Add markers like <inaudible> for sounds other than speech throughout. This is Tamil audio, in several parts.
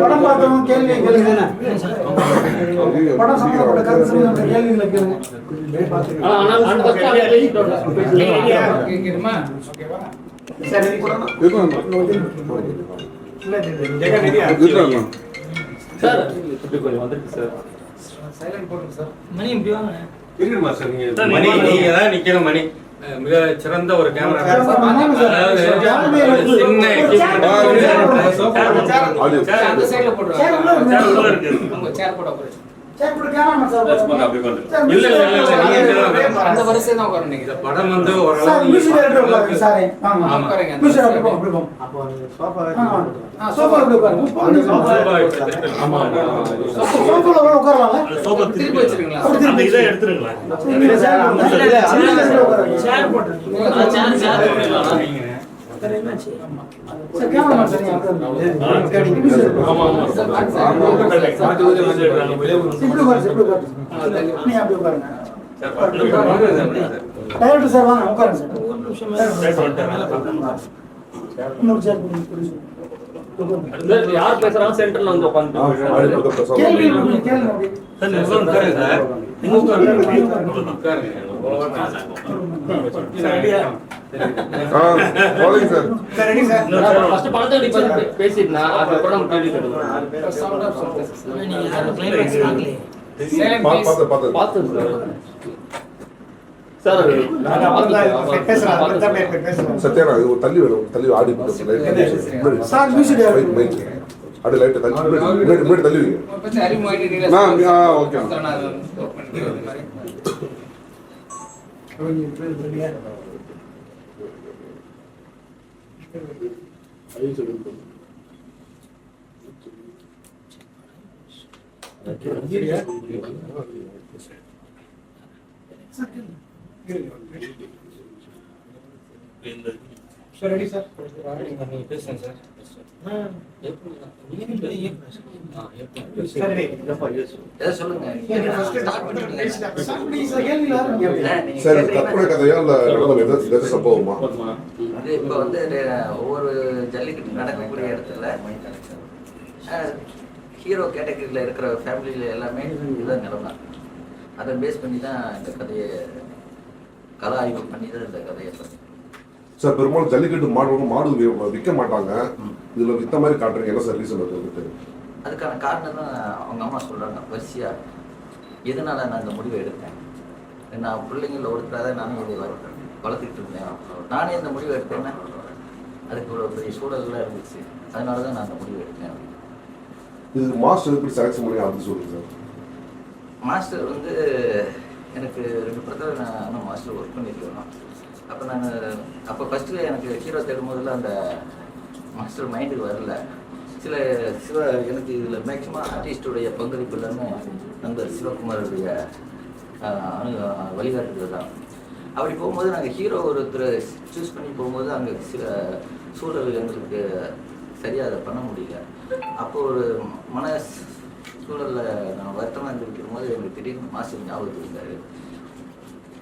படம் பார்த்தவங்க கேள்வி கேளுங்க படம் சம்பந்தப்பட்ட கருத்து சம்பந்தப்பட்ட கேள்விகளை கேளுங்க. ஆனா, ஆனா, சார் இப்படி கொஞ்சம் வந்துருக்கு சார் சைலண்ட் போடுங்க சார் மணி இப்படி வாங்க இருக்கணுமா சார் நீங்க மணி நீங்க தான் நிக்கணும் மணி அஹ் மிக சிறந்த ஒரு கேமரா. சின்ன சார் உள்ள இருக்கு. சேர் போட அந்த வரிசை தான் உட்காரணும் நீங்க இந்த படம் வந்து ஓரளவு உட்காருங்க, சார். வாங்க. ஆமா. உட்காருங்க. மியூசிக் டைரக்டர் போங்க, அப்படி போங்க. ஆ, வாங்க. ஆ, சோஃபா இப்படி உட்காருங்க. சோஃபா. ஆமா சோஃபால கூட உட்காரலாம்ல? திருப்பி வச்சிருக்கீங்களா அப்படி திருப்பி. இதை எடுத்துருங்களேன் இல்ல, சார், அந்த அந்த உட்காருங்க. சேர் போட்டுருக்கீங்களா சேர் சேர் சார், நீங்க உட்காருங்க. டைரக்டர். சார், உட்காருங்க. சார் இன்னொரு யார் பேசுறாங்க சென்டர்ல வந்து கேள்வி கேளுங்க சார். சார் நீங்க சத்யானா இது ஒரு தள்ளி வேணும் தள்ளி ஆடி போட்டு சார் மியூசிக் டைரக்டர் மைக். அப்படி லைட்டை தள்ளி முன்னாடி முன்னாடி முன்னாடி தள்ளி வைங்க கொஞ்சம் அறிமுகமாயிட்டு நான், ஆ, okay. நான் ஸ்டாப் பண்ணிக்கிறேன் இந்த மாதிரி சார் ரெடி சார். பேசுங்க சார். சார் சொல்லுங்க இது கதையா இல்ல சம்பவமா இப்போ வந்து ஒவ்வொரு ஜல்லிக்கட்டு நடக்கக்கூடிய இடத்துல ஹீரோ கேட்டகரியில் இருக்கிற ஃபேமிலியில் எல்லாமே இதுதான் நிலைமை அதை பேஸ் பண்ணி தான் இந்த கதையை கலா ஆய்வு பண்ணி தான் இந்த கதையை பண்ணி சார் பெரும்பாலும் ஜல்லிக்கட்டு மாடு மாடு விற்க மாட்டாங்க. இதுல வித்த மாதிரி காட்டுறீங்க. என்ன சார் ரீசன் அது அதுக்கான காரணம் தான் அவங்க அம்மா சொல்கிறாங்க வரிசையாக எதனால நான் இந்த முடிவை எடுத்தேன்? நான் பிள்ளைங்கள ஒருத்தராக நானும் இதை வளர்த்துக்கிட்டு இருந்தேன். நானே இந்த முடிவை எடுத்தேன்னா அதுக்கு ஒரு பெரிய சூழல்லாம் இருந்துச்சு. அதனால தான் நான் அந்த முடிவை எடுத்தேன் இது மாஸ்டர் எப்படி செலக்ஷன் பண்ணி அது சொல்லுங்க சார். மாஸ்டர் வந்து எனக்கு ரெண்டு படத்தில் நான் மாஸ்டர் ஒர்க் பண்ணியிருக்கேன் அப்போ நான் அப்போ ஃபஸ்ட்டு எனக்கு ஹீரோ தேடும் போதில் அந்த மாஸ்டர் மைண்டுக்கு வரல. சில சிவ எனக்கு இதில் மேக்ஸிமம் ஆர்டிஸ்டுடைய பங்களிப்பு எல்லாமே நண்பர் சிவகுமாருடைய அணு வழிகாட்டுதல் தான். அப்படி போகும்போது நாங்கள் ஹீரோ ஒருத்தர் சூஸ் பண்ணி போகும்போது அங்கே சில சூழல் எங்களுக்கு சரியாக அதை பண்ண முடியல. அப்போ ஒரு மன சூழலில் நான் வருத்தமாக இருந்துருக்கும் போது எங்களுக்கு திடீர்னு மாஸ்டர் ஞாபகத்துக்கு இருந்தார்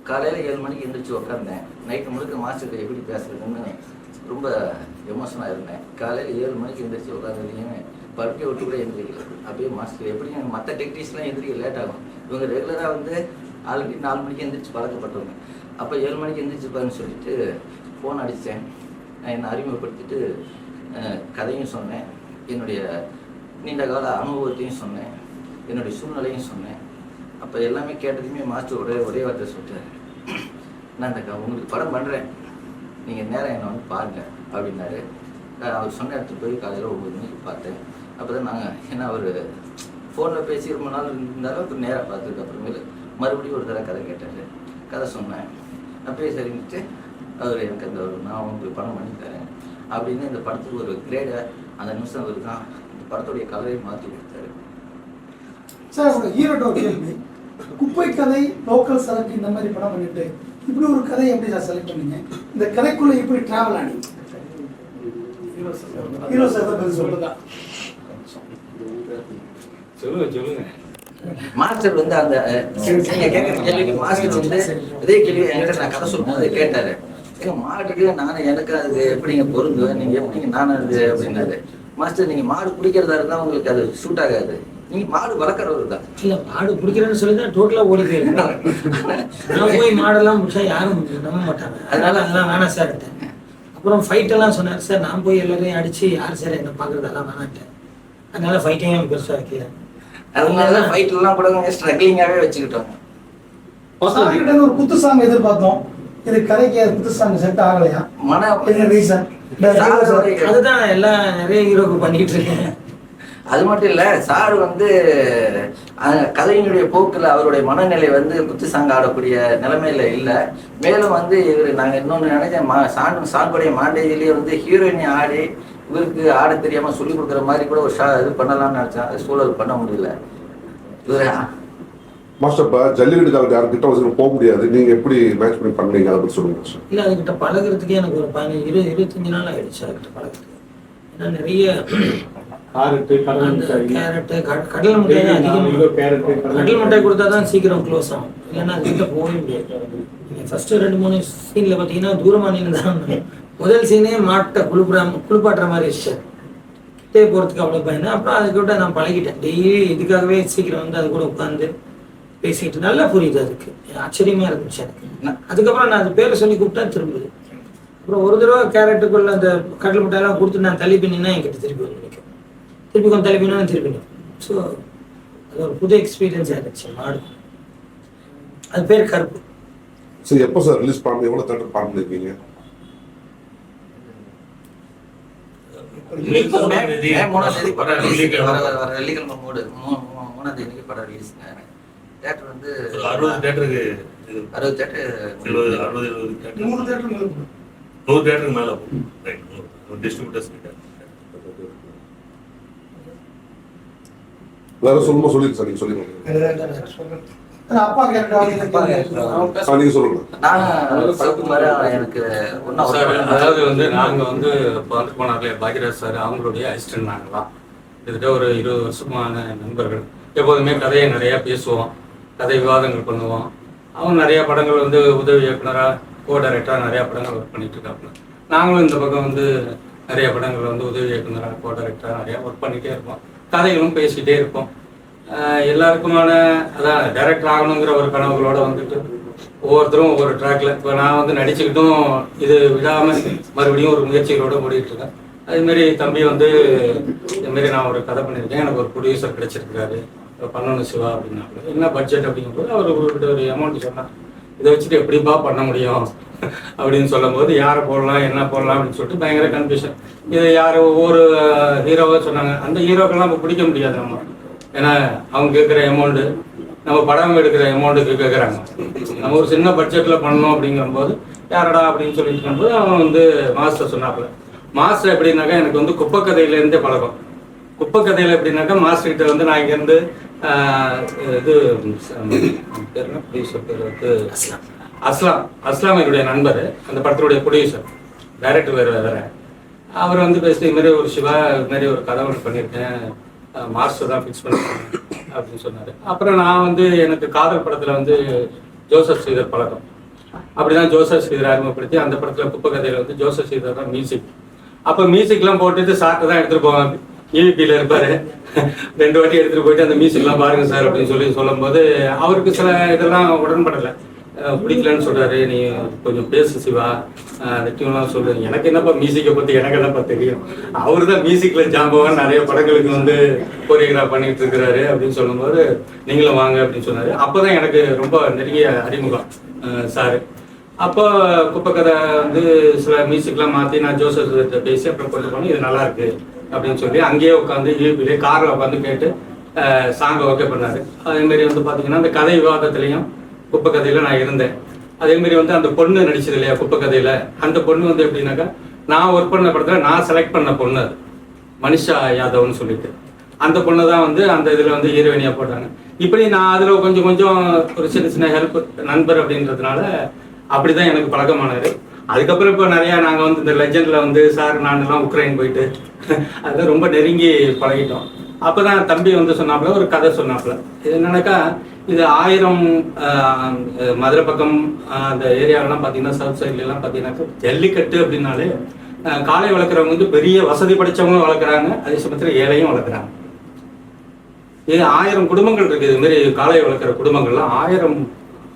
காலையில் ஏழு மணிக்கு எழுந்திரிச்சு உட்காந்தேன் நைட்டு முழுக்க மாஸ்டர்கிட்ட எப்படி பேசுறதுன்னு ரொம்ப எமோஷனாக இருந்தேன். காலையில் ஏழு மணிக்கு எழுந்திரிச்சு உட்காந்துருக்கீங்க படுக்கை விட்டு கூட எழுந்திரிக்கல அப்படியே மாஸ்டர் எப்படி மற்ற டெக்னீஷியெலாம் எழுந்திரிக்க லேட் ஆகும். இவங்க ரெகுலராக வந்து ஆல்ரெடி நாலு மணிக்கு எந்திரிச்சு பழக்கப்பட்டவங்க. அப்போ ஏழு மணிக்கு எந்திரிச்சுப்பான்னு சொல்லிட்டு ஃபோன் அடித்தேன் நான் என்னை அறிமுகப்படுத்திட்டு கதையும் சொன்னேன். என்னுடைய நீண்ட கால அனுபவத்தையும் சொன்னேன். என்னுடைய சூழ்நிலையும் சொன்னேன். அப்போ எல்லாமே கேட்டதுமே மாஸ்டர் ஒரே ஒரே வார்த்தை சொல்லிட்டாரு. நான் இந்த உங்களுக்கு படம் பண்ணுறேன் நீங்கள் நேரம் என்னை வந்து பாருங்க அப்படின்னாரு. அவர் சொன்ன இடத்துக்கு போய் காலையில் ஒம்பது மணிக்கு பார்த்தேன். அப்போ தான் நாங்கள் ஏன்னா அவர் ஃபோனில் பேசி ரொம்ப நாள் இருந்தாலும் அப்புறம் நேராக பார்த்ததுக்கு அப்புறமேலு மறுபடியும் ஒரு தடவை கதை கேட்டார். கதை சொன்னேன். அப்படியே சரின்னுட்டு அவர் எனக்கு அந்த ஒரு நான் உங்களுக்கு பணம் பண்ணி தரேன். அப்படின்னு இந்த படத்துக்கு ஒரு கிரேடை அந்த நிமிஷம் அவர் தான் இந்த படத்துடைய கலரை மாற்றி கொடுத்தாரு. சார் உங்க ஹீரோட்ட கேள்வி. குப்பை கதை லோக்கல் சரக்கு இந்த மாதிரி படம் பண்ணிட்டு இப்படி ஒரு கதையை எப்படி சார் செலக்ட் பண்ணீங்க? இந்த கதைக்குள்ள எப்படி டிராவல் ஆனீங்க? ஹீரோ சார் தான் பதில் சொல்லுங்க. சொல்லுங்க சொல்லுங்க. மாஸ்டர் வந்து அந்த நீங்க கேட்குற கேள்விக்கு மாஸ்டர் வந்து இதே கேள்வி என்கிட்ட நான் கதை சொல்லும்போது கேட்டாரு. ஏங்க மாட்டுக்கு நானும் எனக்கு அது எப்படிங்க பொருந்துவேன் நீங்க எப்படிங்க நானும் அது அப்படின்னாரு. மாஸ்டர் நீங்க மாடு பிடிக்கிறதா இருந்தா உங்களுக்கு அது சூட் ஆகாது. நீங்க மாடு வளர்க்குறவர் தான். இல்ல மாடு பிடிக்கிறேன்னு சொல்லி தான் டோட்டலா ஓடி போயிருக்கேன். நான் போய் மாடெல்லாம் பிடிச்சா யாரும் நம்ப மாட்டாங்க. அதனால அதெல்லாம் வேணாம் சார் அப்புறம் ஃபைட் எல்லாம் சொன்னார் சார் நான் போய் எல்லாரையும் அடிச்சு யார் சார் என்ன பாக்குறதெல்லாம் வேணான்ட்டேன் அதனால ஃபைட்டையும் பெருசா வைக்கல? அதனால ஃபைட் எல்லாம் கூட ஸ்ட்ரகிளிங்காவே வச்சுக்கிட்டோம். ஒரு குத்து சாங் எதிர்பார்த்தோம். இது அது குத்து சாங் செட் ஆகலையா? மன ரீசன் அதுதான் எல்லாம் நிறைய ஹீரோக்கு பண்ணிட்டு இருக்கேன். அது மட்டும் இல்ல சார் வந்து கதையினுடைய போக்குல அவருடைய மனநிலை வந்து குத்து சாங் ஆடக்கூடிய நிலைமையில இல்ல. மேலும் வந்து இவர் நாங்க இன்னொன்னு நினைச்சேன் மா சாங் சாங்குடைய மாண்டேஜிலேயே வந்து ஹீரோயினி ஆடி இவருக்கு ஆட தெரியாம சொல்லி கொடுக்குற மாதிரி கூட ஒரு ஷா இது பண்ணலாம்னு நினைச்சேன். அது சூழல் பண்ண முடியல. இவர் மாஸ்டர் இப்ப ஜல்லிக்கட்டுக்காரங்க யாருக்கிட்ட வச்சு போக முடியாது. நீங்க எப்படி மேட்ச் பண்ணி பண்ணீங்க அதை பத்தி சொல்லுங்க மாஸ்டர் இல்ல அதுகிட்ட பழகுறதுக்கே எனக்கு ஒரு பதினஞ்சு இருபது இருபத்தஞ்சு நாள் ஆயிடுச்சு அதுகிட்ட பழகுறதுக்கு. ஏன்னா நிறைய காரட்டு கடல் கேரட்டு கடலை மிட்டாய் அதிகமாக கடல் மிட்டாய். கொடுத்தா தான் சீக்கிரம் க்ளோஸ் ஆகும். இல்லைன்னா அதுக்கிட்ட போகவே முடியாது. நீங்க ஃபர்ஸ்ட் ரெண்டு மூணு சீன்ல பாத்தீங்கன்னா தூரமா நின்று தான் முதல் சீனே மாட்டை குளிப்புற குளிப்பாட்டுற மாதிரி இருந்துச்சு. கிட்டே போறதுக்கு அவ்வளவு பயந்தேன் அப்புறம் அதுக்கிட்ட நான் பழகிட்டேன். டெய்லி இதுக்காகவே சீக்கிரம் வந்து அது கூட உட்காந்து பேசிக்கிட்டு நல்லா புரியுது அதுக்கு. ஆச்சரியமா இருந்துச்சு எனக்கு. அதுக்கப்புறம் நான் அது பேரை சொல்லி கூப்பிட்டா திரும்புது. அப்புறம் ஒரு தடவை கேரட்டுக்குள்ள அந்த கடல் மிட்டாயெல்லாம் கொடுத்து நான் தள்ளி பின்னா என்கிட்ட திருப்பி வந்து திருப்பி கொஞ்சம் தள்ளி பின்னா திருப்பி நிற்கும் ஸோ அது ஒரு புது எக்ஸ்பீரியன்ஸ் ஆயிடுச்சு மாடு. அது பேர் கருப்பு. சரி எப்போ சார் ரிலீஸ் பண்ணி எவ்வளவு தேட்டர் பிளான் பண்ணிருக்கீங்க மூணாம் தேதி படம் ரிலீஸ் வர வர வர வெள்ளிக்கிழமை மூடு. மூணாம் தேதிக்கு படம் ரிலீஸ்ங்க தேட்டர் வந்து அறுபது தேட்டருக்கு இது. அறுபது தேட்டர் எழுபது அறுபது எழுபது தேட்டர் நூறு தேட்டருக்கு மேல போகும். ரைட் நூறு. டிஸ்ட்ரிபியூட்டர்ஸ் கிட்ட. வேற சொல்லுமா சொல்லிருங்க சார் நீங்க ஆ, நீங்க சொல்லுங்க. எனக்கு அதாவது வந்து நாங்க வந்து இப்போ வந்து போனார்ல பாக்யராஜ் சார் அவங்களுடைய அசிஸ்டன்ட் நாங்களாம் கிட்டத்தட்ட ஒரு இருபது வருஷமான நண்பர்கள். எப்போதுமே கதையை நிறைய பேசுவோம் கதை விவாதங்கள் பண்ணுவோம். அவங்க நிறைய படங்கள் வந்து உதவி இயக்குனராக கோ டைரக்டராக நிறைய படங்கள் ஒர்க் பண்ணிட்டு இருக்காங்க நாங்களும் இந்த பக்கம் வந்து நிறைய படங்கள் வந்து உதவி இயக்குனராக கோ டைரக்டராக நிறைய ஒர்க் பண்ணிட்டே இருப்போம். கதைகளும் பேசிட்டே இருப்போம் எல்லாருக்குமான அதான் டைரக்டர் ஆகணுங்கிற ஒரு கனவுகளோட வந்துட்டு ஒவ்வொருத்தரும் ஒவ்வொரு ட்ராக்ல இப்போ நான் வந்து நடிச்சுக்கிட்டும் இது விடாம மறுபடியும் ஒரு முயற்சிகளோட ஓடிட்டு இருக்கேன் அதுமாரி தம்பி வந்து இதுமாரி நான் ஒரு கதை பண்ணியிருக்கேன் எனக்கு ஒரு ப்ரொடியூசர் கிடைச்சிருக்காரு பண்ணணும் சிவா அப்படின்னா என்ன பட்ஜெட் அப்படிங்கும்போது அவர் குறிப்பிட்ட ஒரு அமௌண்ட் சொன்னார். இதை வச்சுட்டு எப்படிப்பா பண்ண முடியும்? அப்படின்னு சொல்லும்போது யாரை போடலாம் என்ன போடலாம் அப்படின்னு சொல்லிட்டு பயங்கர கன்ஃபியூஷன் இது யார் ஒவ்வொரு ஹீரோவாக சொன்னாங்க. அந்த ஹீரோக்கெல்லாம் நம்ம பிடிக்க முடியாது நம்ம. ஏன்னா அவங்க கேட்குற அமௌண்ட்டு நம்ம படம் எடுக்கிற அமௌண்ட்டுக்கு கேட்குறாங்க. நம்ம ஒரு சின்ன பட்ஜெட்டில் பண்ணணும் அப்படிங்கும்போது யாரடா அப்படின்னு சொல்லிட்டு இருக்கும்போது அவன் வந்து மாஸ்டர் சொன்னாப்புல. மாஸ்டர் எப்படின்னாக்கா எனக்கு வந்து குப்பை கதையிலேருந்தே பழக்கம். குப்பை கதையில் எப்படின்னாக்கா மாஸ்டர் கிட்ட வந்து நான் இங்கேருந்து இது பேர் என்ன? ப்ரொடியூசர் பேர் வந்து அஸ்லாம். அஸ்லாம். அஸ்லாம் என்னுடைய நண்பர் அந்த படத்துடைய ப்ரொடியூசர் டைரக்டர் வேறு வேற. அவர் வந்து பேசி இது மாதிரி ஒரு சிவா இது மாதிரி ஒரு கதை ஒன்று பண்ணியிருக்கேன். மாஸ்டர் தான் ஃபிக்ஸ் பண்ணிருக்கேன் அப்படின்னு சொன்னார். அப்புறம் நான் வந்து எனக்கு காதல் படத்தில் வந்து ஜோசப் ஸ்ரீதர் பழக்கம். அப்படிதான் ஜோசப் ஸ்ரீதர் அறிமுகப்படுத்தி அந்த படத்தில் குப்பை கதையில் வந்து ஜோசப் ஸ்ரீதர் தான் மியூசிக் அப்போ மியூசிக்லாம் போட்டுட்டு சார்ட்டு தான் எடுத்துகிட்டு போவாங்க. ஈவிபியில் இருப்பார். ரெண்டு வாட்டி எடுத்துகிட்டு போயிட்டு அந்த மியூசிக்லாம் பாருங்க சார் அப்படின்னு சொல்லி சொல்லும்போது அவருக்கு சில இதெல்லாம் உடன்படலை. பிடிக்கலன்னு சொல்றாரு. நீ கொஞ்சம் பேசு சிவா. அந்த டியூன்லாம் சொல்லு. எனக்கு என்னப்பா மியூசிக்கை பத்தி எனக்கு என்னப்பா தெரியும்? அவர் தான் மியூசிக்கில் ஜாம்பவன். நிறைய படங்களுக்கு வந்து கோரியோகிராஃப் பண்ணிட்டு இருக்கிறாரு அப்படின்னு சொல்லும்போது நீங்களும் வாங்க அப்படின்னு சொன்னாரு. அப்பதான் எனக்கு ரொம்ப நெருங்கிய அறிமுகம் சாரு. அப்போ குப்பை கதை வந்து சில மியூசிக்லாம் மாற்றி நான் ஜோசப் பேசி அப்புறம் கொண்டு போனேன். இது நல்லா இருக்கு. அப்படின்னு சொல்லி அங்கேயே உட்காந்து யூபிலே காரில் உட்காந்து கேட்டு சாங்கை ஓகே பண்ணாரு. அதேமாரி வந்து பார்த்தீங்கன்னா அந்த கதை விவாதத்துலேயும் குப்பை கதையில் நான் இருந்தேன். அதேமாரி வந்து அந்த பொண்ணு நடிச்சது இல்லையா குப்பை கதையில் அந்த பொண்ணு வந்து எப்படின்னாக்கா நான் ஒர்க் பண்ண படத்தில் நான் செலக்ட் பண்ண பொண்ணு அது. மனிஷா யாதவ்னு சொல்லிட்டு. அந்த பொண்ணு தான் வந்து அந்த இதில் வந்து ஹீரோயினியா போட்டாங்க. இப்படி நான் அதில் கொஞ்சம் கொஞ்சம் ஒரு சின்ன சின்ன ஹெல்ப் நண்பர் அப்படின்றதுனால அப்படிதான் எனக்கு பழக்கமானார் அதுக்கப்புறம் இப்போ நிறைய நாங்க வந்து இந்த லெஜெண்ட்ல வந்து சார் நான்லாம் எல்லாம் உக்ரைன் போயிட்டு <laughs> அதெல்லாம் ரொம்ப நெருங்கி பழகிட்டோம். அப்பதான் தம்பி வந்து சொன்னாப்புல ஒரு கதை சொன்னாப்புல. இது என்னன்னாக்கா இது ஆயிரம் ஆஹ், மதுரை பக்கம் ஆஹ், அந்த ஏரியாவெல்லாம் பார்த்தீங்கன்னா சவுத் சைட்லலாம் எல்லாம் பார்த்தீங்கன்னாக்கா ஜல்லிக்கட்டு அப்படின்னாலே ஆஹ், காளை வளர்க்குறவங்க வந்து பெரிய வசதி படைச்சவங்களும் வளர்க்குறாங்க அதே சமயத்தில் ஏழையும் வளர்க்குறாங்க. இது ஆயிரம் குடும்பங்கள் இருக்கு இது மாதிரி காளை வளர்க்குற குடும்பங்கள்லாம் ஆயிரம்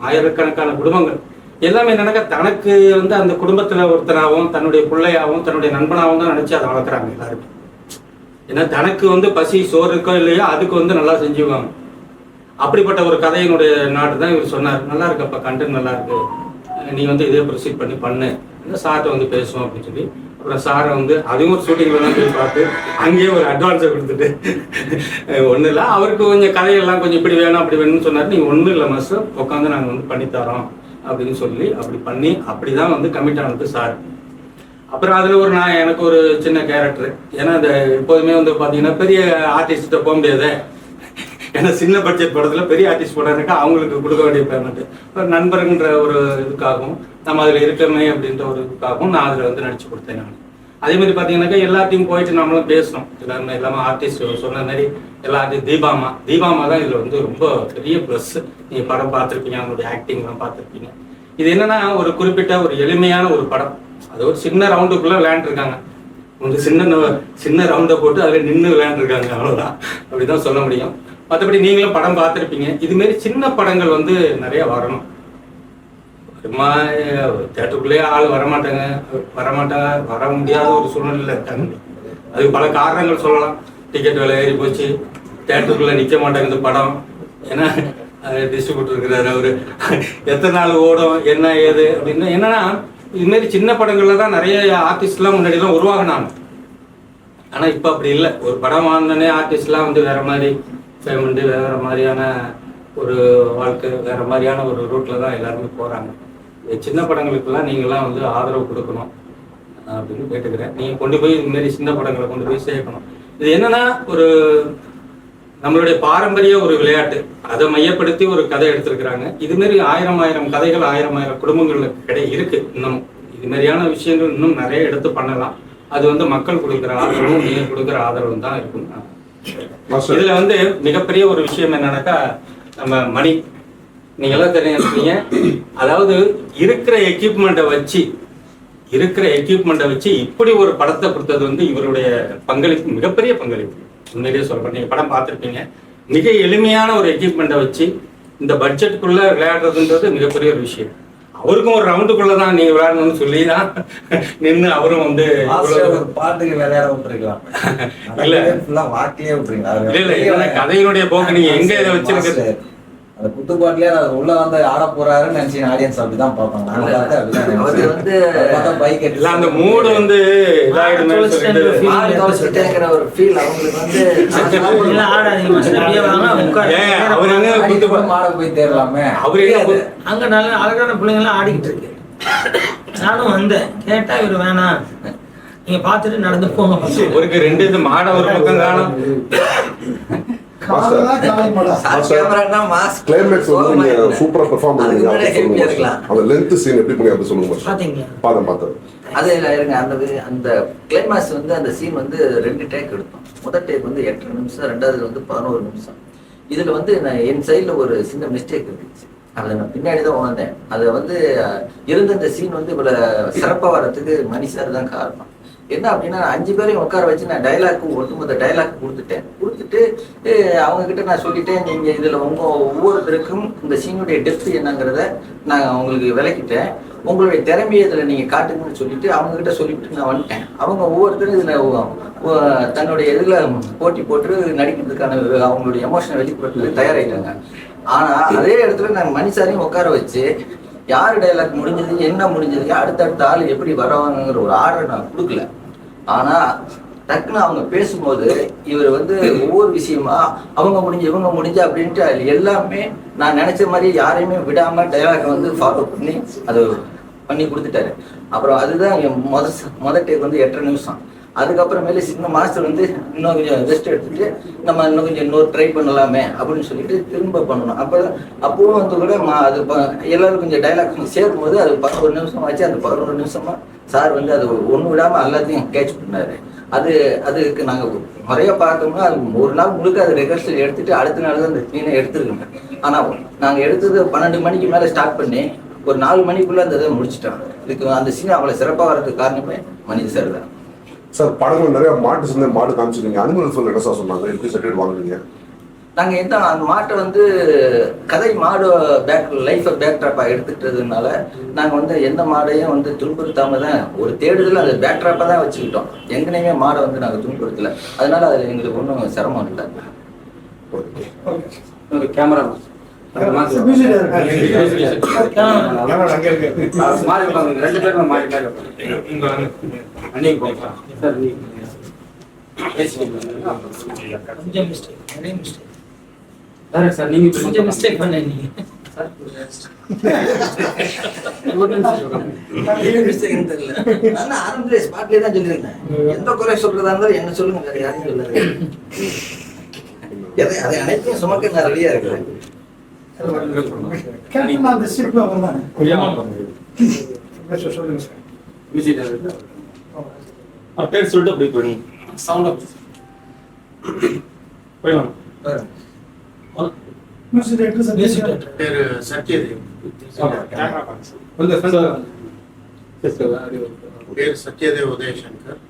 ஆயிரக்கணக்கான குடும்பங்கள். எல்லாமே என்னன்னாக்கா தனக்கு வந்து அந்த குடும்பத்துல ஒருத்தனாகவும் தன்னுடைய பிள்ளையாகவும் தன்னுடைய நண்பனாகவும் தான் நினச்சி அதை வளர்க்குறாங்க எல்லாருமே. ஏன்னா தனக்கு வந்து பசி சோறு இருக்கோ இல்லையோ அதுக்கு வந்து நல்லா செஞ்சுவாங்க அப்படிப்பட்ட ஒரு கதையினுடைய நாட்டு தான் இவர் சொன்னார். நல்லா இருக்குப்பா கண்டென்ட் நல்லா இருக்கு. நீ வந்து இதே ப்ரொசீட் பண்ணி பண்ணு. சார்ட்ட வந்து பேசுவோம் அப்படின்னு சொல்லி அப்புறம் சாரை வந்து அதையும் ஒரு ஷூட்டிங்ல தான் போய் பார்த்து அங்கேயே ஒரு அட்வான்ஸை கொடுத்துட்டு ஒன்றும் இல்லை. அவருக்கு கொஞ்சம் கதையெல்லாம் கொஞ்சம் இப்படி வேணும் அப்படி வேணும்னு சொன்னார். நீங்கள் ஒன்றும் இல்லை மாஸ்டர் உட்காந்து நாங்கள் வந்து பண்ணித்தரோம். அப்படின்னு சொல்லி அப்படி பண்ணி அப்படி தான் வந்து கமிட் ஆனது சார் அப்புறம் அதில் ஒரு நான் எனக்கு ஒரு சின்ன கேரக்டர் ஏன்னா இந்த எப்போதுமே வந்து பார்த்தீங்கன்னா பெரிய ஆர்டிஸ்ட்டை போக முடியாது. ஏன்னா சின்ன பட்ஜெட் படத்தில் பெரிய ஆர்டிஸ்ட் போடுறாருக்கா அவங்களுக்கு கொடுக்க வேண்டிய பேமெண்ட் ஒரு நண்பருன்ற ஒரு இதுக்காகவும் நம்ம அதில் இருக்கமே அப்படின்ற ஒரு இதுக்காகவும் நான் அதில் வந்து நடிச்சு கொடுத்தேன் நான். அதே மாதிரி பார்த்தீங்கன்னாக்கா எல்லாத்தையும் போயிட்டு நம்மளும் பேசணும் எல்லாருமே எல்லாமே ஆர்டிஸ்ட் சொன்ன மாதிரி எல்லாத்தையும் தீபாமா. தீபாமா தான் இதில் வந்து ரொம்ப பெரிய ப்ளஸ் நீங்கள் படம் பார்த்துருப்பீங்க அவங்களுடைய ஆக்டிங்லாம் பார்த்துருப்பீங்க. இது என்னன்னா ஒரு குறிப்பிட்ட ஒரு எளிமையான ஒரு படம். அது ஒரு சின்ன ரவுண்டுக்குள்ள விளையாண்டுருக்காங்க. கொஞ்சம் சின்ன சின்ன ரவுண்டை போட்டு அதில் நின்று விளையாண்டுருக்காங்க. அவ்வளோதான் அப்படிதான் சொல்ல முடியும். மற்றபடி நீங்களும் படம் பார்த்துருப்பீங்க. இதுமாரி சின்ன படங்கள் வந்து நிறைய வரணும். சும்மா தேட்டருக்குள்ளேயே ஆள் வரமாட்டாங்க. வரமாட்டாங்க வர முடியாத ஒரு சூழ்நிலை இருக்காங்க. அதுக்கு பல காரணங்கள் சொல்லலாம். டிக்கெட் விலை ஏறி போச்சு. தேட்டருக்குள்ளே நிற்க மாட்டாங்க படம். ஏன்னா டிஸ்ட்ரிபியூட்டர் இருக்கிறாரு அவரு. எத்தனை நாள் ஓடும் என்ன ஏது அப்படின்னு. என்னன்னா இதுமாரி சின்ன படங்கள்ல தான் நிறைய ஆர்டிஸ்ட்லாம் முன்னாடிலாம் உருவாகினாங்க. ஆனா இப்ப அப்படி இல்லை. ஒரு படம் வாங்கினே ஆர்டிஸ்ட்லாம் வந்து வேற மாதிரி பேமெண்ட் வேற மாதிரியான ஒரு வாழ்க்கை வேற மாதிரியான ஒரு ரூட்ல தான் எல்லாருமே போறாங்க. சின்ன படங்களுக்கெல்லாம் நீங்களாம் வந்து ஆதரவு கொடுக்கணும் அப்படின்னு கேட்டுக்கிறேன். நீங்க கொண்டு போய் இந்த மாதிரி சின்ன படங்களை கொண்டு போய் சேர்க்கணும். இது என்னன்னா ஒரு நம்மளுடைய பாரம்பரிய ஒரு விளையாட்டு. அதை மையப்படுத்தி ஒரு கதை எடுத்திருக்கிறாங்க. இது மாதிரி ஆயிரம் ஆயிரம் கதைகள் ஆயிரம் ஆயிரம் குடும்பங்களுக்கு கிடை இருக்கு இன்னும். இது மாதிரியான விஷயங்கள் இன்னும் நிறைய எடுத்து பண்ணலாம். அது வந்து மக்கள் கொடுக்குற ஆதரவும் நீங்க கொடுக்குற ஆதரவும் தான் இருக்கும். இதுல வந்து மிகப்பெரிய ஒரு விஷயம் என்னன்னாக்கா நம்ம மணி. நீங்க எல்லாம் தெரிஞ்சுருப்பீங்க அதாவது இருக்கிற எக்யூப்மெண்ட்டை வச்சு இருக்கிற எக்யூப்மெண்ட்டை வச்சு இப்படி ஒரு படத்தை கொடுத்தது வந்து இவருடைய பங்களிப்பு மிகப்பெரிய பங்களிப்பு. உண்மையிலேயே சொல்றேன் நீங்க படம் பார்த்திருப்பீங்க. மிக எளிமையான ஒரு எக்யூப்மெண்ட்டை வச்சு இந்த பட்ஜெட்டுக்குள்ள விளையாடுறதுன்றது மிகப்பெரிய ஒரு விஷயம். அவருக்கும் ஒரு ரவுண்டுக்குள்ள தான் நீங்க விளையாடணும்னு சொல்லி தான் நின்று அவரும் வந்து பாட்டுக்கு விளையாட விட்டுருக்கலாம். இல்ல. ஃபுல்லா வாக்கிலே விட்டுருங்களா இல்ல இல்ல. என்னன்னா கதையினுடைய போக்கு நீங்க எங்க இதை வச்சிருக்கிறது அந்த குத்து பாட்டிலே அது உள்ள வந்து ஆட போறாருன்னு நினைச்சு ஆடியன்ஸ் அப்படிதான் பார்ப்பாங்க. நான் பார்த்தா அப்படிதான். வந்து bike இல்ல அந்த மூடு வந்து ஒரு ஃபீல் அவங்களுக்கு வந்து அவர் என்ன ஆடி போய் தேரலாமே அவர் அங்க நல்ல அழகான பிள்ளைங்க எல்லாம் ஆடிக்கிட்டு இருக்கு நானும் வந்தேன். கேட்டா இவரு வேணாம். நீங்க பாத்துட்டு நடந்து போங்க. ஒருக்கு ரெண்டு இது மாட ஒரு பக்கம் காணும். சூப்பரா பெர்ஃபார்ம் பண்ணீங்க. அந்த லென்த் சீன் எப்படி பண்ணி அப்படி சொல்லுங்க மாஸ்டர் பாத்தீங்களா? பாதம் பார்த்தேன் அது இல்ல இருங்க. அந்த அந்த கிளைமாக்ஸ் வந்து அந்த சீன் வந்து ரெண்டு டேக் எடுத்தோம். முதல் டேக் வந்து எட்டு நிமிஷம் ரெண்டாவது வந்து பதினோரு நிமிஷம். இதுல வந்து நான் என் சைடுல ஒரு சின்ன மிஸ்டேக் இருந்துச்சு. அதை நான் பின்னாடி தான் உணர்ந்தேன். அது வந்து இருந்த இந்த சீன் வந்து இவ்வளவு சிறப்பா வர்றதுக்கு மணி சார் தான் காரணம். என்ன அப்படின்னா அஞ்சு பேரையும் உட்கார வச்சு நான் டைலாக் ஒட்டுமொத்த டைலாக் கொடுத்துட்டேன். கொடுத்துட்டு அவங்க கிட்ட நான் சொல்லிட்டேன் நீங்க இதுல உங்க ஒவ்வொருத்தருக்கும் இந்த சீனுடைய டெப்த் என்னங்கிறத நான் உங்களுக்கு விளக்கிட்டேன். உங்களுடைய திறமையை இதில் நீங்கள் காட்டுங்கன்னு சொல்லிட்டு அவங்க கிட்ட சொல்லிட்டு நான் வந்துட்டேன். அவங்க ஒவ்வொருத்தரும் இதில் தன்னுடைய இதில் போட்டி போட்டு நடிக்கிறதுக்கான அவங்களுடைய எமோஷனை வெளிப்படுத்துறதுக்கு தயாராகிட்டாங்க ஆனால் அதே இடத்துல நான் மனுஷாரையும் உட்கார வச்சு யார் டைலாக் முடிஞ்சது என்ன முடிஞ்சது அடுத்தடுத்த ஆள் எப்படி வர்றவங்கிற ஒரு ஆர்டர் நான் கொடுக்கல. ஆனால் டக்குன்னு அவங்க பேசும்போது இவர் வந்து ஒவ்வொரு விஷயமா அவங்க முடிஞ்சு இவங்க முடிஞ்சு அப்படின்ட்டு எல்லாமே நான் நினைச்ச மாதிரி யாரையுமே விடாம டைலாக் வந்து ஃபாலோ பண்ணி அது பண்ணி கொடுத்துட்டாரு. அப்புறம் அதுதான் என் மொத முத டேக் வந்து எட்டரை நிமிஷம். அதுக்கப்புறமேல சின்ன மாஸ்டர் வந்து இன்னும் கொஞ்சம் ரெஸ்ட் எடுத்துட்டு நம்ம இன்னும் கொஞ்சம் இன்னொரு ட்ரை பண்ணலாமே அப்படின்னு சொல்லிட்டு திரும்ப பண்ணணும். அப்போ அப்பவும் வந்து கூட மா- அது எல்லாரும் கொஞ்சம் டைலாக் சேரும் போது அது பதினோரு நிமிஷம் ஆச்சு அந்த பதினொரு நிமிஷமா சார் வந்து அது ஒன்று விடாம எல்லாத்தையும் கேட்ச் பண்ணாரு. அது அதுக்கு நாங்கள் முறையாக பார்த்தோம்னா அது ஒரு நாள் முழுக்க அது ரிஹர்சல் எடுத்துட்டு அடுத்த நாள் தான் அந்த சீனை எடுத்துருக்கோம். ஆனால் நாங்கள் எடுத்தது பன்னெண்டு மணிக்கு மேலே ஸ்டார்ட் பண்ணி ஒரு நாலு மணிக்குள்ளே அந்த இதை முடிச்சிட்டோம். இதுக்கு அந்த சீன் அவ்வளோ சிறப்பாக வர்றதுக்கு காரணமே மனித சார் தான். சார் படங்கள் நிறைய மாட்டு சந்தை மாடு காமிச்சிருக்கீங்க. அனிமல் ஃபுல் என்ன சார் சொன்னாங்க. எப்படி சர்டிஃபிகேட் வாங்குனீங்க? நாங்கள் எந்த அந்த மாட்டை வந்து கதை மாடு பேக் லைஃப்பை பேக் ட்ராப்பாக எடுத்துட்டதுனால நாங்கள் வந்து எந்த மாடையும் வந்து துன்புறுத்தாம தான் ஒரு தேடுதல் அதை பேக் ட்ராப்பாக தான் வச்சுக்கிட்டோம். எங்கனையுமே மாடை வந்து நாங்கள் துன்புறுத்தல. அதனால அதில் எங்களுக்கு ஒன்றும் சிரமம் இல்லை. ஓகே. ஒரு கேமரா மாறி உட்காருங்க. ரெண்டு பேரும் மாறி மாறி. சார், நீ-. கொஞ்சம் மிஸ்டேக் நிறைய மிஸ்டேக் Direct sir, நீங்க கொஞ்சம் மிஸ்டேக் எந்த குறை சொல்றதா இருந்தாலும் என்ன சொல்லுங்க வேற யாரையும் சொல்லாது அதை அனைத்தையும் சுமக்க நான் ரெடியா இருக்கிறேன் கேப்டன் அந்த ஸ்ட்ரிப் அவர் தானே சொல்லுங்க சார் music பேர் சொல்லிட்டு அப்படி போய் Sound of- போயிடலாம் music director sir music director பேரு சத்யதேவ் பேர் சத்யதேவ் உதயசங்கர்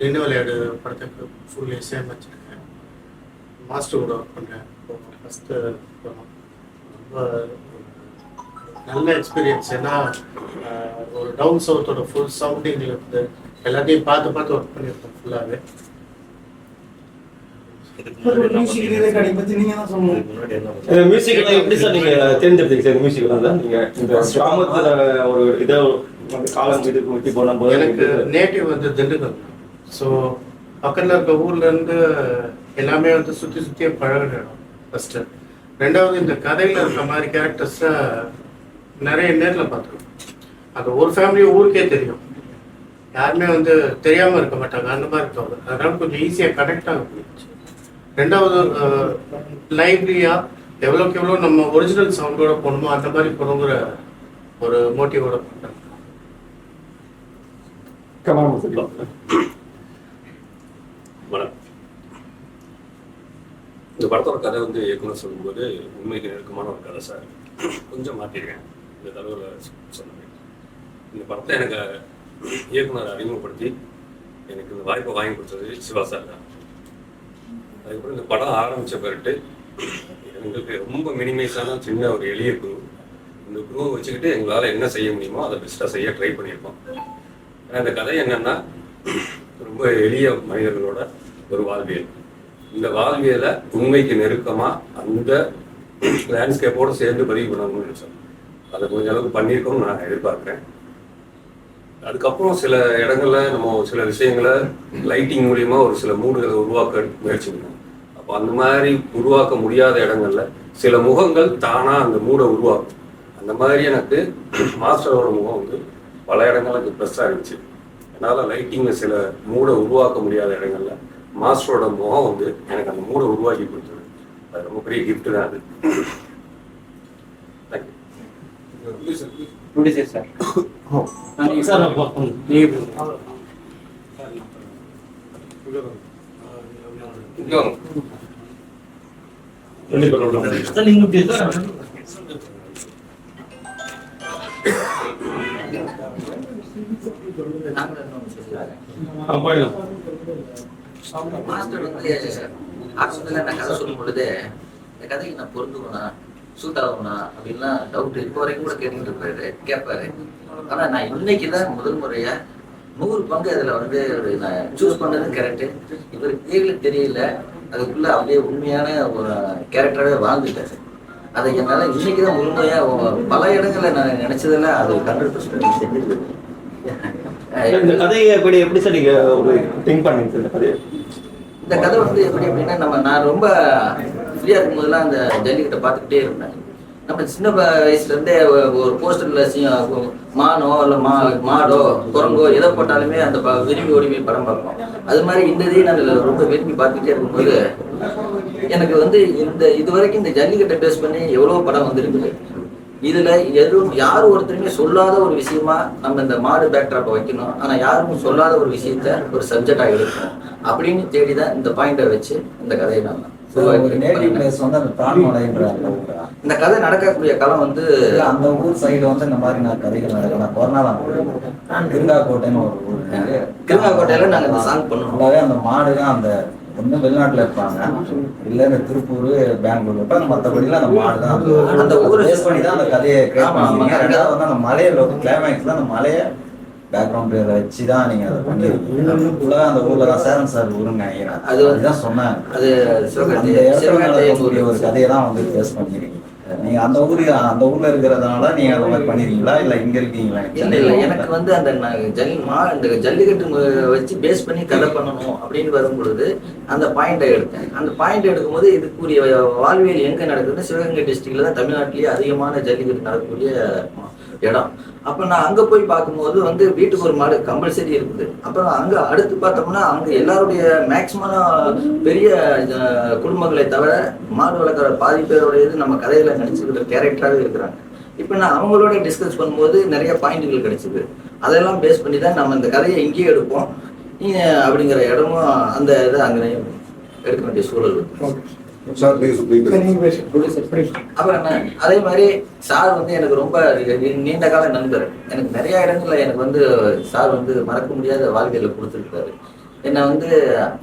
நின்று விளையாடு படத்துக்கு ஃபுல் இசையமைச்சிருக்கேன் மாஸ்டர் கூட ஒர்க் பண்ணுறேன் ஃபஸ்ட்டு நல்ல எக்ஸ்பீரியன்ஸ் ஏன்னா ஒரு டவுன் சவுத்தோட ஃபுல் சவுண்டிங்கில் இருந்து எல்லாத்தையும் பார்த்து பார்த்து ஒர்க் பண்ணியிருக்கேன் ஃபுல்லாகவே மியூசிக் ரீரெக்கார்டிங் பத்தி நீங்க தான் சொல்லணும். மியூசிக் எப்படி சார் நீங்க தேர்ந்தெடுத்தீங்க சார் மியூசிக் தான் நீங்க இந்த கிராமத்துல ஒரு இதை அந்த காலம் இதுக்கு ஊற்றி போன போது எனக்கு நேட்டிவ் வந்து திண்டுக்கல். ஸோ பக்கத்தில் இருக்க ஊர்ல இருந்து எல்லாமே வந்து சுற்றி சுற்றியே பழகின இடம் ஃபர்ஸ்ட்டு ரெண்டாவது இந்த கதையில் இருக்க மாதிரி கேரக்டர்ஸை நிறைய நேரில் பார்த்துருக்கோம் அது ஒரு ஃபேமிலி ஊருக்கே தெரியும். யாருமே வந்து தெரியாமல் இருக்க மாட்டாங்க அந்த மாதிரி இருக்காங்க அதனால கொஞ்சம் ஈஸியாக கனெக்ட் ஆக முடியும். ரெண்டாவது லைவ்லியா எவ்வளோக்கு எவ்வளோ நம்ம ஒரிஜினல் சவுண்டோட போகணுமோ அந்த மாதிரி போகணுங்கிற ஒரு மோட்டிவோட சொல்லலாம் வணக்கம். இந்த படத்தோட கதை வந்து இயக்குனர் சொல்லும்போது உண்மைக்கு நெருக்கமான ஒரு கதை சார். கொஞ்சம் மாற்றிருக்கேன் இந்த தலைவரில் சொன்னேன். இந்த படத்தை எனக்கு இயக்குனர் அறிமுகப்படுத்தி எனக்கு இந்த வாய்ப்பை வாங்கி கொடுத்தது சிவா சார் தான். அதுக்கப்புறம் இந்த படம் ஆரம்பித்த பிறகு எங்களுக்கு ரொம்ப மினிமைஸான சின்ன ஒரு எளிய குரு. இந்த குருவை வச்சுக்கிட்டு எங்களால் என்ன செய்ய முடியுமோ அதை பெஸ்ட்டாக செய்ய ட்ரை பண்ணியிருக்கோம். ஏன்னா இந்த கதை என்னென்னா ரொம்ப எளிய மனிதர்களோட ஒரு வாழ்வியல். இந்த வாழ்வியலை உண்மைக்கு நெருக்கமா அந்த லேண்ட்ஸ்கேப்போட சேர்ந்து பதிவு பண்ணணும்னு நினைச்சோம். அதை கொஞ்ச அளவுக்கு பண்ணியிருக்கோம்னு நான் எதிர்பார்க்குறேன். அதுக்கப்புறம் சில இடங்கள்ல நம்ம சில விஷயங்களை லைட்டிங் மூலியமா ஒரு சில மூடுகளை உருவாக்க முயற்சி பண்ணோம். அப்போ அந்த மாதிரி உருவாக்க முடியாத இடங்கள்ல சில முகங்கள் தானா அந்த மூடை உருவாக்கும். அந்த மாதிரி எனக்கு மாஸ்டரோட முகம் வந்து பல இடங்கள்ல எனக்கு ப்ளஸ்ஸாக இருந்துச்சு. என்னால் லைட்டிங்கில் சில மூடை உருவாக்க முடியாத இடங்கள்ல மாஸ்டரோட முகம் வந்து எனக்கு அந்த மூடை உருவாக்கி கொடுத்தது. அது ரொம்ப பெரிய கிஃப்ட் தான் அது. அப்போ மாஸ்டர் வந்து ஆரம்பத்தில் நான் கதை சொல்லும் பொழுது இந்த கதைக்கு நான் பொருந்துவனா சூட் ஆகும்னா அப்படின்லாம் டவுட் இப்போ வரைக்கும் கூட கேட்டுட்டு இருப்பாரு கேட்பாரு. ஆனா நான் இன்னைக்கு தான் முதல் முறையா நூறு பங்கு அதுல வந்து ஒரு நான் சூஸ் பண்ணது கரெக்டு இவர் பேர்ல தெரியல அதுக்குள்ள அப்படியே உண்மையான ஒரு கேரக்டராகவே வாழ்ந்துட்டாரு. அதை என்னால இன்னைக்கு தான் முழுமையா ஒ- பல இடங்கள்ல நான் நினைச்சதெல்லாம் அது ஹண்ட்ரட் பர்சன்ட் இந்த கதையை எப்படி எப்படி சார் நீங்க ஒரு திங்க் பண்ணீங்க சார் கதையை. இந்த கதை வந்து எப்படி அப்படின்னா நம்ம நான் ரொம்ப ஃப்ரீயாக இருக்கும்போதெல்லாம் அந்த ஜல்லிக்கட்டை பார்த்துக்கிட்டே இருப்பேன். நம்ம சின்ன வயசுலேருந்தே வயசுல இருந்தே ஒரு போஸ்டர்ல மானோ இல்லை மா மாடோ குரங்கோ எதை போட்டாலுமே அந்த ப- விரும்பி ஓடி போய் படம் பார்ப்போம். அது மாதிரி இந்த இதையும் நான் ரொம்ப விரும்பி பார்த்துக்கிட்டே இருக்கும்போது எனக்கு வந்து இந்த இது வரைக்கும் இந்த ஜல்லிக்கட்டை பேஸ் பண்ணி எவ்வளோ படம் வந்திருக்குது. இதுல எதுவும் யாரும் ஒருத்தருமே சொல்லாத ஒரு விஷயமா நம்ம இந்த மாடு பேக்ட்ராப்பை வைக்கணும். ஆனா யாரும் சொல்லாத ஒரு விஷயத்த ஒரு சப்ஜெக்டா எடுக்கணும். அப்படின்னு தேடிதான் இந்த பாயிண்டை வச்சு இந்த கதையை ஊரா? இந்த கதை நடக்கக்கூடிய காலம் வந்து அந்த ஊர் சைடு வந்து இந்த மாதிரி நான் கதைகள் நடக்கலாம் கொரோனா கிருங்காக்கோட்டைன்னு ஒரு ஊர் இருக்கு. கிருங்காக்கோட்டையில நாங்க இந்த சாங் ஃபுல்லாவே அந்த மாடு தான் அந்த ஒண்ணு வெளிநாட்டுல இருப்பாங்க. இல்ல திருப்பூர் பெங்களூர் இருப்பாங்க. மத்தபடிலாம் அந்த மாடு தான். அந்த ஊரை பேஸ் பண்ணி தான் அந்த கதையை கிரியேட். பண்ணிருக்கீங்க ரெண்டாவது வந்து அந்த மலையில கிளைமேக்ஸ்ல அந்த மலையை பேக்ரவுண்ட் வச்சு தான் நீங்க அதை பண்ணிருக்கீங்க அந்த ஊர்ல தான் சேரன் சார் ஊருன்னு நினைக்கிறேன் அது வந்து- அதுதான் சொன்னாங்க. அது அந்த சிவகார்த்தி இடத்துல சிவகார்த்தி நடக்கக்கூடிய ஒரு கதையை தான் வந்து பேஸ் பண்ணிருக்கீங்க நீங்க அந்த ஊரு அந்த ஊர்ல இருக்கிறதுனால நீங்க அந்த மாதிரி பண்ணிருக்கீங்களா? இல்ல இங்க இருக்கீங்களா? இல்ல எனக்கு வந்து அந்த ஜல்லி மா இந்த ஜல்லிக்கட்டு வச்சு பேஸ் பண்ணி கதை பண்ணணும் அப்படின்னு வரும் பொழுது அந்த பாயிண்டை எடுத்தேன். அந்த பாயிண்ட் எடுக்கும்போது இதுக்குரிய வாழ்வியல் எங்க நடக்குதுன்னு சிவகங்கை டிஸ்ட்ரிக்ட்ல தான் தமிழ்நாட்டிலேயே அதிகமான ஜல்லிக்கட்டு நடக்கக்கூடிய இடம். அப்போ நான் அங்கே போய் பார்க்கும்போது வந்து வீட்டுக்கு ஒரு மாடு கம்பல்சரி இருக்குது. அப்புறம் அங்கே அடுத்து பார்த்தோம்னா அங்கே எல்லாருடைய மேக்சிமம் பெரிய குடும்பங்களை தவிர மாடு வளர்க்குற பாதி பேருடைய இது நம்ம கதையில நினச்சிக்கிற கேரக்டராகவே இருக்கிறாங்க. இப்போ நான் அவங்களோட டிஸ்கஸ் பண்ணும்போது நிறைய பாயிண்ட்டுகள் கிடைச்சிது. அதெல்லாம் பேஸ் பண்ணி தான் நம்ம இந்த கதையை இங்கேயே எடுப்போம். அப்படிங்கிற இடமும் அந்த இதை அங்கே எடுக்க வேண்டிய சூழல் இருக்கு. சார் அப்புறம் அதே மாதிரி சார் வந்து எனக்கு ரொம்ப நீண்ட கால நண்பர். எனக்கு நிறைய இடங்கள்ல எனக்கு வந்து சார் வந்து மறக்க முடியாத வாழ்க்கையில கொடுத்துருக்காரு. என்னை வந்து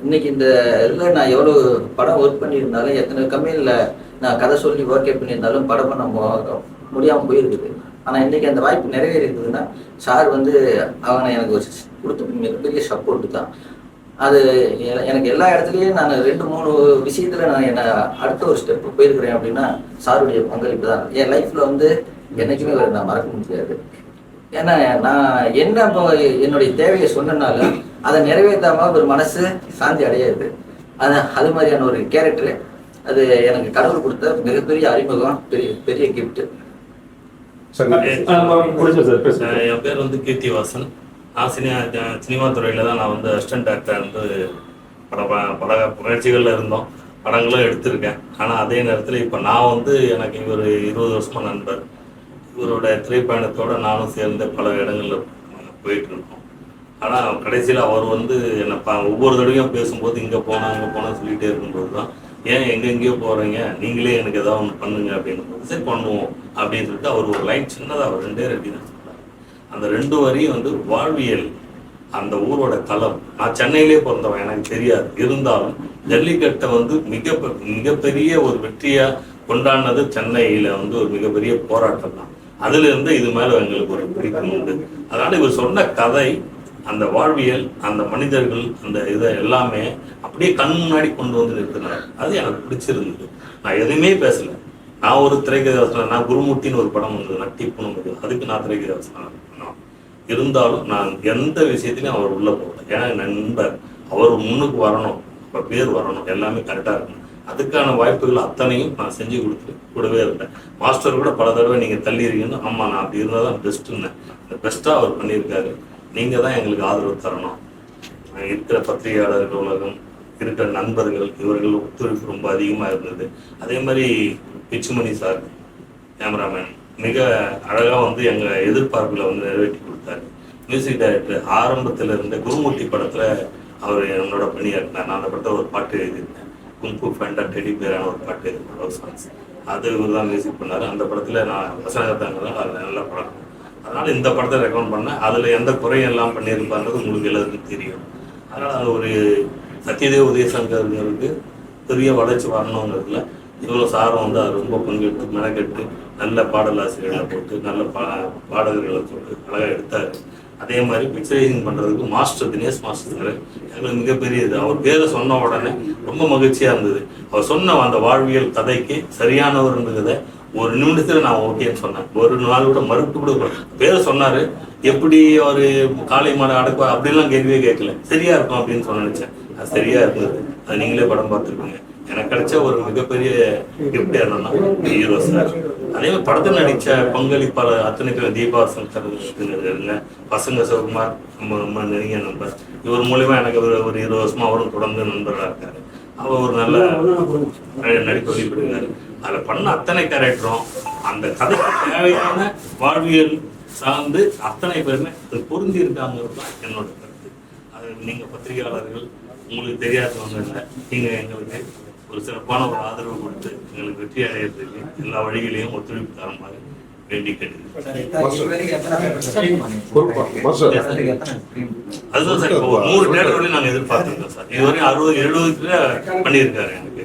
இன்னைக்கு இந்த இதில் நான் எவ்வளோ படம் ஒர்க் பண்ணியிருந்தாலும் எத்தனை கம்பெனியில் நான் கதை சொல்லி ஓகே பண்ணியிருந்தாலும் படம் பண்ண மு- முடியாம போயிருக்குது. ஆனா இன்னைக்கு அந்த வாய்ப்பு நிறைவேறி இருக்குதுன்னா சார் வந்து அவங்க எனக்கு ஒரு கொடுத்த மிகப்பெரிய சப்போர்ட் தான். அது எனக்கு எல்லா இடத்துலயும் நான் ரெண்டு மூணு விஷயத்துல நான் என்ன அடுத்த ஒரு ஸ்டெப் போயிருக்கிறேன் அப்படின்னா சாருடைய பங்களிப்பு தான். என் லைஃப்ல வந்து என்னைக்குமே நான் மறக்க முடியாது. ஏன்னா நான் என்ன இப்போ என்னுடைய தேவையை சொன்னனால அதை நிறைவேற்றாம ஒரு மனசு சாந்தி அடையாது. அது அது மாதிரியான ஒரு கேரக்டர் அது எனக்கு கடவுள் கொடுத்த மிகப்பெரிய அறிமுகம் பெரிய பெரிய கிஃப்ட் என் பேர் வந்து கீர்த்திவாசன் நான் சினிமா சினிமா துறையில் தான் நான் வந்து அசிஸ்டன்ட் டாக்டர் வந்து பல பல முயற்சிகளில் இருந்தோம். படங்களும் எடுத்திருக்கேன். ஆனால் அதே நேரத்தில் இப்போ நான் வந்து எனக்கு இவர் இருபது வருஷமாக நண்பர். இவரோட திரைப்பயணத்தோட நானும் சேர்ந்து பல இடங்களில் போயிட்டு இருக்கோம். ஆனால் கடைசியில் அவர் வந்து என்னை பா ஒவ்வொரு தடவையும் பேசும்போது இங்கே போனோம் அங்கே போனோம் சொல்லிகிட்டே இருக்கும்போது தான் ஏன் எங்கெங்கேயோ போகிறீங்க நீங்களே எனக்கு ஏதாவது ஒன்று பண்ணுங்க அப்படின்னு சரி பண்ணுவோம் அப்படின்னு சொல்லிட்டு அவர் ஒரு லைன் சின்னதாக அவர் ரெண்டே ரெட்டி தான் அந்த ரெண்டு வரியும் வந்து வாழ்வியல் அந்த ஊரோட களம். நான் சென்னையிலே பிறந்தவன் எனக்கு தெரியாது. இருந்தாலும் ஜல்லிக்கட்டை வந்து மிக மிகப்பெரிய ஒரு வெற்றியா கொண்டாடினது சென்னையில வந்து ஒரு மிகப்பெரிய போராட்டம் தான். அதுல இருந்து இது மேல எங்களுக்கு ஒரு பிடிக்கும் உண்டு. அதனால இவர் சொன்ன கதை அந்த வாழ்வியல் அந்த மனிதர்கள் அந்த இதை எல்லாமே அப்படியே கண் முன்னாடி கொண்டு வந்து நிறுத்தினார். அது எனக்கு பிடிச்சிருந்தது. நான் எதுவுமே பேசல. நான் ஒரு திரைக்கதை நான் குருமூர்த்தின்னு ஒரு படம் வந்தது நட்டிப்புன்னு ஒரு அதுக்கு நான் திரைக்கதை இருந்தாலும் நான் எந்த விஷயத்திலையும் அவர் உள்ள போகல. ஏன்னா என் நண்பர் அவர் முன்னுக்கு வரணும் இப்போ பேர் வரணும் எல்லாமே கரெக்டாக இருக்கணும். அதுக்கான வாய்ப்புகள் அத்தனையும் நான் செஞ்சு கொடுத்து கூடவே இருந்தேன். மாஸ்டர் கூட பல தடவை நீங்கள் தள்ளிடுறீங்கன்னு ஆமாம் நான் அப்படி இருந்தால் தான் பெஸ்ட்டுன்னு பெஸ்ட்டாக அவர் பண்ணியிருக்காரு. நீங்கள் தான் எங்களுக்கு ஆதரவு தரணும். இருக்கிற பத்திரிகையாளர்கள் உலகம் இருக்கிற நண்பர்கள் இவர்கள் ஒத்துழைப்பு ரொம்ப அதிகமாக இருந்தது. அதே மாதிரி பிச்சுமணி சார் கேமராமேன் மிக அழகாக வந்து எங்கள் எதிர்பார்ப்புகளை வந்து நிறைவேற்றி கொடுத்தாரு. மியூசிக் டைரக்டர் ஆரம்பத்தில் இருந்த குருமூர்த்தி படத்தில் அவர் என்னோட பணியாற்றினார். நான் அந்த படத்தில் ஒரு பாட்டு எழுதியிருந்தேன். கும்பு ஃபேண்டா டெடி பேரான ஒரு பாட்டு எழுதியிருந்தேன். லவ் சாங்ஸ் அது இவர் தான் மியூசிக் பண்ணார். அந்த படத்தில் நான் வசனகத்தாங்க அது நல்ல படம். அதனால் இந்த படத்தை ரெக்கமெண்ட் பண்ணேன். அதில் எந்த குறையும் எல்லாம் பண்ணியிருப்பாருன்றது உங்களுக்கு எல்லாருக்கும் தெரியும். அதனால் ஒரு சத்யதேவ் உதயசங்கருக்கு பெரிய வளர்ச்சி வரணுங்கிறதுல இவ்வளோ சாரம் வந்து அது ரொம்ப பங்கெடுத்து மெனக்கெட்டு நல்ல பாடலாசிரியர்களை போட்டு நல்ல பா பாடகர்களை போட்டு அழகாக எடுத்தார். அதே மாதிரி பிக்சரைசிங் பண்ணுறதுக்கு மாஸ்டர் தினேஷ் மாஸ்டர் எங்களுக்கு மிகப்பெரிய இது. அவர் பேரை சொன்ன உடனே ரொம்ப மகிழ்ச்சியாக இருந்தது. அவர் சொன்ன அந்த வாழ்வியல் கதைக்கு சரியானவர்ன்றதை ஒரு நிமிடத்துல நான் ஓகேன்னு சொன்னேன். ஒரு நாள் கூட மறுப்பு கூட பேரை சொன்னாரு எப்படி ஒரு காளை மாடு அடக்குவா? அப்படின்லாம் கேள்வியே கேட்கல. சரியா இருக்கும் அப்படின்னு சொன்ன நினைச்சேன். அது சரியா இருந்தது. அது நீங்களே படம் பார்த்துருப்பீங்க. எனக்கு கிடைச்ச ஒரு மிகப்பெரிய கிஃப்ட் என்னன்னா ஹீரோ சார் அதே மாதிரி படத்தில் நடிச்ச பங்களிப்பாளர் அத்தனை பேர் தீபா இருங்க பசங்க சிவகுமார் நம்ம ரொம்ப நெருங்கிய நண்பர். இவர் மூலியமா எனக்கு ஒரு ஒரு இருபது வருஷமா அவரும் தொடர்ந்து நண்பராக இருக்காரு. அவர் ஒரு நல்ல நடிப்பு வெளிப்படுகிறாரு அதில் பண்ண அத்தனை கேரக்டரும் அந்த கதைக்கு தேவையான வாழ்வியல் சார்ந்து அத்தனை பேருமே அது பொருந்தி இருக்காங்கிறது தான் என்னோட கருத்து. அது நீங்க பத்திரிகையாளர்கள் உங்களுக்கு தெரியாதவங்க இல்லை நீங்க எங்களுக்கு ஒரு சிறப்பான ஒரு ஆதரவு கொடுத்து எங்களுக்கு வெற்றி அடையிறதுக்கு எல்லா வழிகளையும் ஒத்துழைப்பு தரமாக வேண்டி அதுதான் சார் இப்போ ஒரு நூறு தேட்டர் வரையும் நாங்கள் எதிர்பார்த்துருக்கோம் சார். இதுவரையும் அறுபது எழுபதுல பண்ணியிருக்காரு எனக்கு.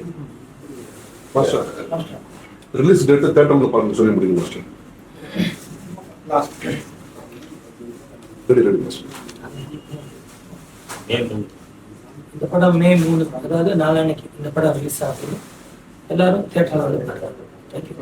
ரிலீஸ் டேட்டு தேட்டர்ல பாருங்க சொல்லி முடியுங்க மாஸ்டர் ரெடி ரெடி மாஸ்டர் ஏன் மூணு? இந்த படம் மே மூணு அதாவது நாளானைக்கு இந்த படம் ரிலீஸ் ஆகுது. எல்லாரும் தேட்டரில் வந்து தேங்க்யூ